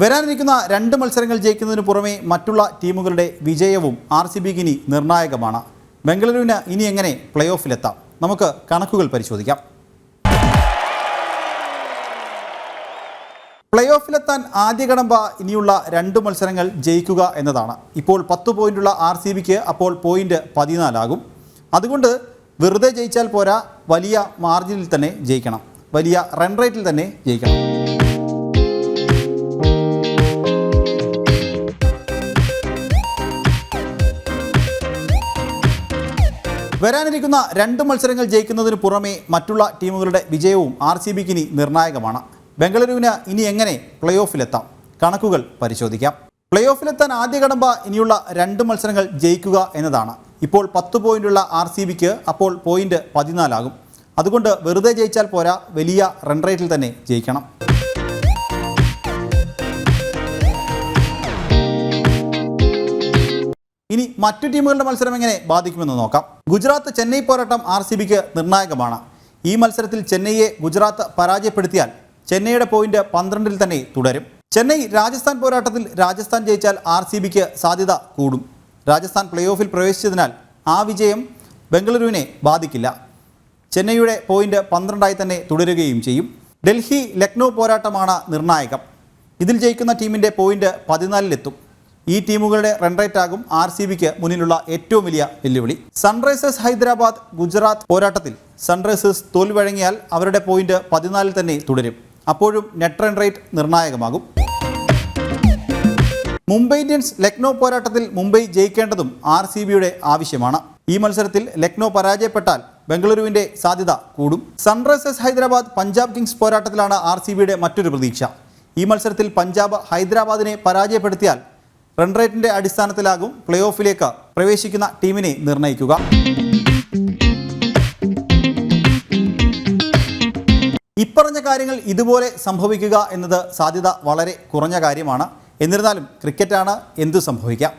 വരാനിരിക്കുന്ന രണ്ട് മത്സരങ്ങൾ ജയിക്കുന്നതിന് പുറമെ മറ്റുള്ള ടീമുകളുടെ വിജയവും ആർ സി ബിക്ക് ഇനി നിർണായകമാണ്. ബംഗളൂരുവിന് ഇനി എങ്ങനെ പ്ലേ ഓഫിലെത്താം നമുക്ക് കണക്കുകൾ പരിശോധിക്കാം. പ്ലേ ഓഫിലെത്താൻ ആദ്യ കടമ്പ ഇനിയുള്ള രണ്ട് മത്സരങ്ങൾ ജയിക്കുക എന്നതാണ്. ഇപ്പോൾ പത്ത് പോയിന്റുള്ള ആർ സി ബിക്ക് അപ്പോൾ പോയിന്റ് പതിനാലാകും. അതുകൊണ്ട് വെറുതെ ജയിച്ചാൽ പോരാ വലിയ മാർജിനിൽ തന്നെ ജയിക്കണം. വലിയ റൺ റേറ്റിൽ തന്നെ ജയിക്കണം. വരാനിരിക്കുന്ന രണ്ട് മത്സരങ്ങൾ ജയിക്കുന്നതിന് പുറമെ മറ്റുള്ള ടീമുകളുടെ വിജയവും ആർ സി ബിക്ക് ഇനി നിർണായകമാണ്. ബംഗളൂരുവിന് ഇനി എങ്ങനെ പ്ലേ ഓഫിലെത്താം കണക്കുകൾ പരിശോധിക്കാം. പ്ലേ ഓഫിലെത്താൻ ആദ്യ കടമ്പ ഇനിയുള്ള രണ്ട് മത്സരങ്ങൾ ജയിക്കുക എന്നതാണ്. ഇപ്പോൾ പത്ത് പോയിന്റുള്ള ആർ സി ബിക്ക് അപ്പോൾ പോയിന്റ് പതിനാലാകും. അതുകൊണ്ട് വെറുതെ ജയിച്ചാൽ പോരാ വലിയ റൺ റേറ്റിൽ തന്നെ ജയിക്കണം. മറ്റു ടീമുകളുടെ മത്സരം എങ്ങനെ ബാധിക്കുമെന്ന് നോക്കാം. ഗുജറാത്ത് ചെന്നൈ പോരാട്ടം ആർ സി ബിക്ക് നിർണായകമാണ്. ഈ മത്സരത്തിൽ ചെന്നൈയെ ഗുജറാത്ത് പരാജയപ്പെടുത്തിയാൽ ചെന്നൈയുടെ പോയിന്റ് പന്ത്രണ്ടിൽ തന്നെ തുടരും. ചെന്നൈ രാജസ്ഥാൻ പോരാട്ടത്തിൽ രാജസ്ഥാൻ ജയിച്ചാൽ ആർ സി ബിക്ക് സാധ്യത കൂടും. രാജസ്ഥാൻ പ്ലേ ഓഫിൽ പ്രവേശിച്ചതിനാൽ ആ വിജയം ബംഗളൂരുവിനെ ബാധിക്കില്ല. ചെന്നൈയുടെ പോയിന്റ് പന്ത്രണ്ടായി തന്നെ തുടരുകയും ചെയ്യും. ഡൽഹി ലക്നൗ പോരാട്ടമാണ് നിർണായകം. ഇതിൽ ജയിക്കുന്ന ടീമിന്റെ പോയിന്റ് പതിനാലിലെത്തും. ഈ ടീമുകളുടെ റൺ റേറ്റ് ആകും ആർ സി ബിക്ക് മുന്നിലുള്ള ഏറ്റവും വലിയ വെല്ലുവിളി. സൺറൈസേഴ്സ് ഹൈദരാബാദ് ഗുജറാത്ത് പോരാട്ടത്തിൽ സൺറൈസേഴ്സ് തോൽവഴങ്ങിയാൽ അവരുടെ പോയിന്റ് പതിനാലിൽ തന്നെ തുടരും. അപ്പോഴും നെറ്റ് റൺ റേറ്റ് നിർണായകമാകും. മുംബൈ ഇന്ത്യൻസ് ലക്നോ പോരാട്ടത്തിൽ മുംബൈ ജയിക്കേണ്ടതും ആർ സി ബിയുടെ ആവശ്യമാണ്. ഈ മത്സരത്തിൽ ലക്നോ പരാജയപ്പെട്ടാൽ ബംഗളൂരുവിന്റെ സാധ്യത കൂടും. സൺറൈസേഴ്സ് ഹൈദരാബാദ് പഞ്ചാബ് കിങ്സ് പോരാട്ടത്തിലാണ് ആർ മറ്റൊരു പ്രതീക്ഷ. ഈ മത്സരത്തിൽ പഞ്ചാബ് ഹൈദരാബാദിനെ പരാജയപ്പെടുത്തിയാൽ റൺ റേറ്റിന്റെ അടിസ്ഥാനത്തിലാകും പ്ലേ ഓഫിലേക്ക് പ്രവേശിക്കുന്ന ടീമിനെ നിർണയിക്കുക. ഇപ്പറഞ്ഞ കാര്യങ്ങൾ ഇതുപോലെ സംഭവിക്കുക എന്നത് സാധ്യത വളരെ കുറഞ്ഞ കാര്യമാണ്. എന്നിരുന്നാലും ക്രിക്കറ്റാണ് എന്തു സംഭവിക്കാം?